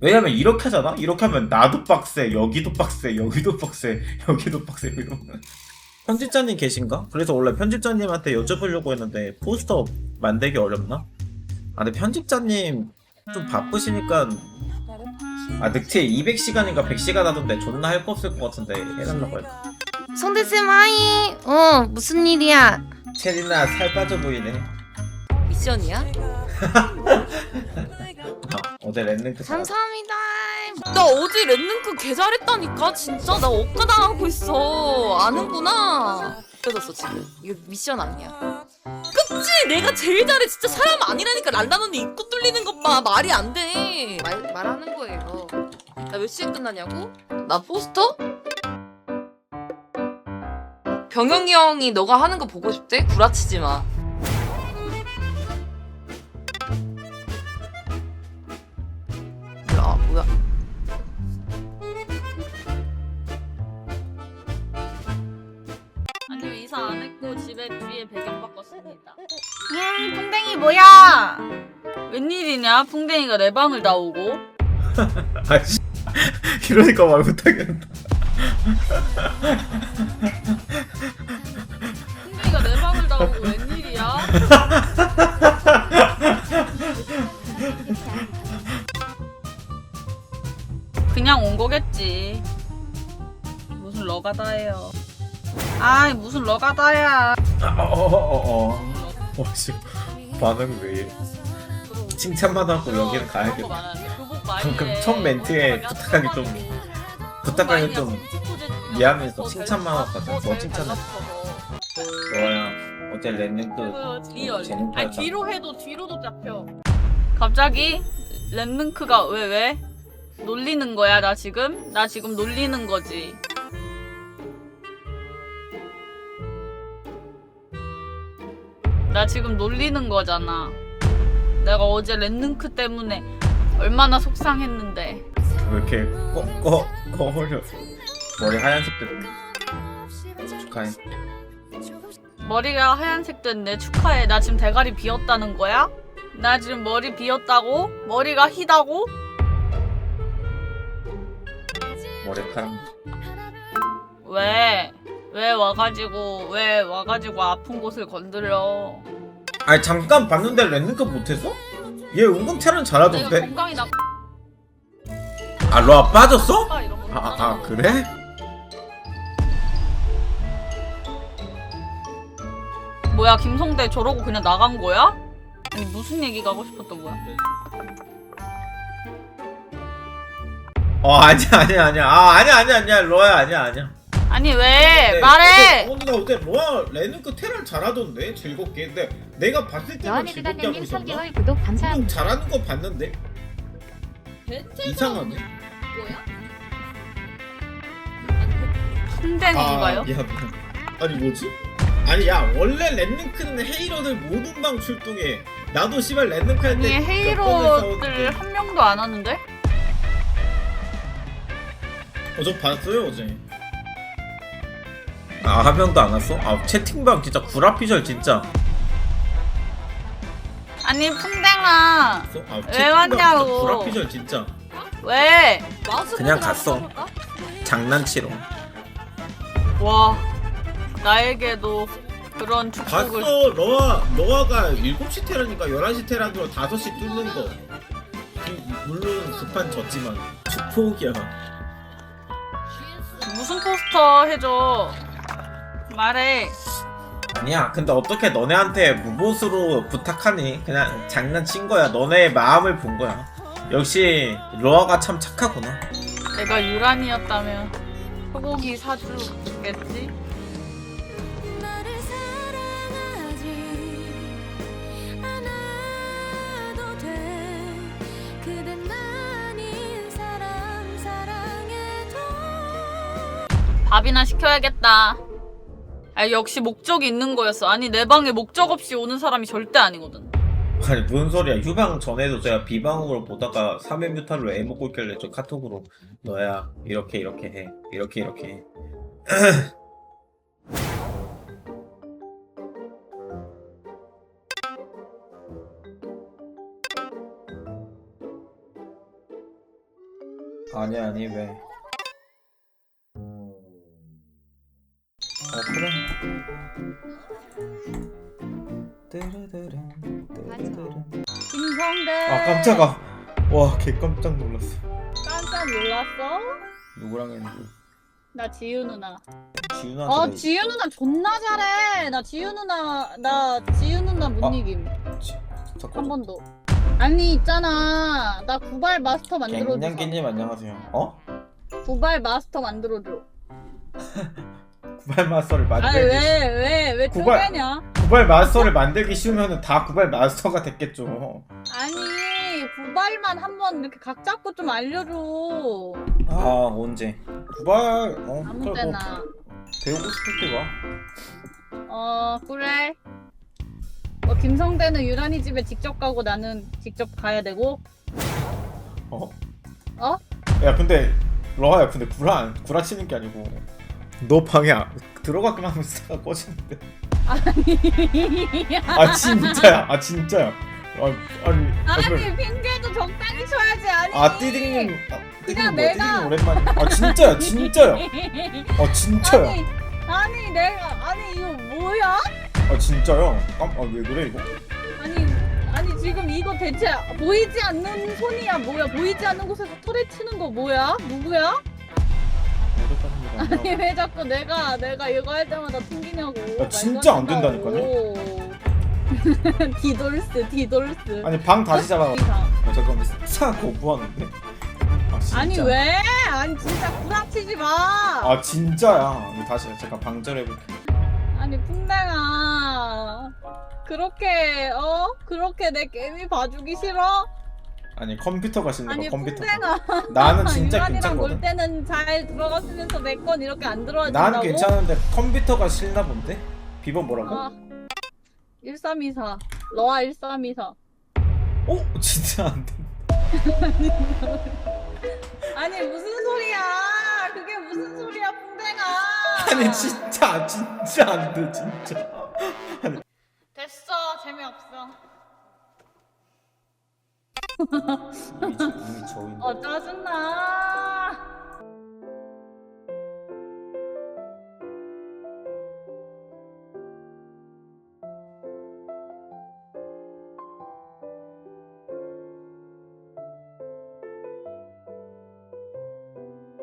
왜냐면 이렇게 하잖아? 이렇게 하면 나도 빡세, 여기도 빡세, 여기도 빡세, 여기도 빡세, 빡세. 편집자님 계신가? 그래서 원래 편집자님한테 여쭤보려고 했는데 포스터 만들기 어렵나? 아 근데 편집자님 좀 바쁘시니까 아 늑체 200시간인가 100시간 하던데 존나 할 거 없을 것 같은데 해달라고 했 성대쌤 하이 어 무슨 일이야 체리나 살 빠져 보이네 미션이야? 아, 어제 랜링크 감사합니다. 나 어제 랜능크 개 잘했다니까 진짜. 나 억까당하고 있어. 아는구나. 그래졌어 지금. 이거 미션 아니야. 그치? 내가 제일 잘해. 진짜 사람 아니라니까. 랄란 언니 입구 뚫리는 것 봐. 말이 안 돼. 말, 말하는 거예요. 나 몇 시에 끝나냐고? 나 포스터? 병영이 형이 너가 하는 거 보고 싶대? 구라치지 마 뭐야 아니면 이사 안 했고 집에 뒤에 배경 바꿨습니다. 예 풍뎅이 뭐야 웬일이냐? 풍뎅이가 내 방을 나오고. 아씨 이러니까 말 못하겠다 풍뎅이가 내 방을 나오고 웬일이야? 그냥 온 거겠지. 무슨 러가다예요. 아이 무슨 러가다야. 어어어어 어씨 반응 왜 이래 칭찬만 하고 여기는 가야겠다 방금 첫 멘트에 부탁하기 좀 부탁하기 좀 미안해서 칭찬만 하거든 너 칭찬했어 너야 어제 리얼. 재밌다 아니 뒤로 해도 뒤로도 잡혀. 갑자기 랜능크가 왜 왜? 놀리는 거야 나 지금? 나 지금 놀리는 거지. 나 지금 놀리는 거잖아. 내가 어제 랜능크 때문에 얼마나 속상했는데. 왜 이렇게 꺼꺼 꺼버려 머리 하얀색 됐네 축하해 머리가 하얀색 됐네. 축하해. 나 지금 대가리 비었다는 거야? 나 지금 머리 비었다고? 머리가 희다고? 머리카락 왜? 왜 와가지고 왜 와가지고 아픈 곳을 건드려? 아니 잠깐 봤는데 랜링크 못했어? 얘 은근 테란 내가 잘하던데 건강이 나빠 아 로아 빠졌어? 이런 거. 아, 아, 아 그래? 뭐야 김성대 저러고 그냥 나간 거야? 아니 무슨 얘기가 하고 싶었던 거야? 어 아니야 아니야 아니야. 아 아니야 아니야 아니야. 로아야 아니야 아니야. 아니 왜? 네, 말해? 어제, 어, 근데 로아 랜링크 테란 잘하던데 즐겁게. 근데 내가 봤을 때는 즐겁게 하고 있었나? 3개월 구독 좀 감사합니다. 잘하는 거 봤는데. 이상하네. 풍뎅이가요? 아, 미안 미안. 아니 뭐지? 아니 야 원래 랜링크는 헤이러들 모든 방 출동해. 나도 씨발 아니 할때 헤이로들 한 명도 안 하는데? 어저 봤어요 어제. 아 한 명도 안 왔어? 아 채팅방 진짜 구라피절 진짜. 아니 풍뎅아. 있어? 아, 왜 채팅방 왔냐고. 진짜 구라피절 진짜. 왜? 그냥 갔어. 장난치러. 와 나에게도 그런 축복을 봤어. 러아 러아가 7시 테라니까 11시 테라로 5시 뚫는 거. 그, 물론 급한 졌지만 축복이야 포스터 해줘. 말해. 아니야 근데 어떻게 너네한테 무보수로 부탁하니? 그냥 장난친 거야. 너네의 마음을 본 거야. 역시 러아가 참 착하구나. 내가 유란이었다면 소고기 사주겠지? 밥이나 시켜야겠다. 아 역시 목적이 있는 거였어. 아니 내 방에 목적 없이 오는 사람이 절대 아니거든. 아니 무슨 소리야. 휴방 전에도 제가 비방으로 보다가 3회 뮤탈로 애 먹고 있길래 저 카톡으로 너야 이렇게 이렇게 해. 이렇게 이렇게 해. 아니 아니 왜? 김성대. 아 깜짝아. 와 개 깜짝 놀랐어. 깜짝 놀랐어? 누구랑 했는지. 나 지유 누나. 지윤한테. 어나 지유 누나 존나 잘해. 나 지유 누나 나 지유 누나 못 아. 이김 지- 한 잠깐만. 번도. 아니 있잖아. 나 구발 마스터 만들어 줘. 갱년기님 안녕하세요. 어? 구발 마스터 만들어 줘. 구발 마스터를 아니 만들기. 왜왜왜 구발- 쪼개냐? 구발 마스터를 만들기 쉬우면은 다 구발 마스터가 됐겠죠. 아니 구발만 한번 이렇게 각 잡고 좀 알려줘. 아 언제? 구발 어 아무 그래, 뭐 때나. 배우고 싶을 때 와. 어 그래. 뭐 김성대는 유란이 집에 직접 가고 나는 직접 가야 되고. 어? 어? 야 근데 러하야 근데 구라 구라 치는 게 아니고 너 방에 아- 들어가기만 하면 스타가 꺼지는데. 아 진짜야. 아 진짜야. 아 아니 아니 왜- 핑계도 적당히 쳐야지 아니. 아 띠딩님 아, 띠딩님 뭐야 내가- 띠딩님 오랜만에 아 진짜야 진짜야 아 진짜야 아니 아니 내가 아니 이거 뭐야? 아 진짜야 깜아왜 그래 이거 아니 아니 지금 이거 대체 보이지 않는 손이야 뭐야 보이지 않는 곳에서 털에 치는 거 뭐야 누구야? 아니 왜 자꾸 내가 내가 이거 할 때마다 튕기냐고. 야, 진짜 안 된다고. 디돌스 디돌스. 아니 방 다시 잡아 이상. 아, 잠깐만. 사 거부하는데? 아 진짜. 아니 왜? 아니 진짜 구라치지 마. 아 진짜야. 이거 다시 잠깐 방절해 볼게. 아니 풍뎅아. 그렇게 어? 그렇게 내 게임이 봐주기 싫어? 아니 컴퓨터가 아니 컴퓨터가 풍뎅아 나는 진짜 놀 괜찮거든. 때는 잘 들어갔으면서 내 건 이렇게 안 들어준다고? 난 괜찮은데 컴퓨터가 싫나 본데? 비번 뭐라고? 아, 1324 러아 1324 어? 진짜 안 돼. 아니 무슨 소리야? 그게 무슨 소리야 풍뎅아 아니 진짜 진짜 안 돼 진짜. 됐어. 재미없어 이미 저- 이미 저인데. 어 짜증나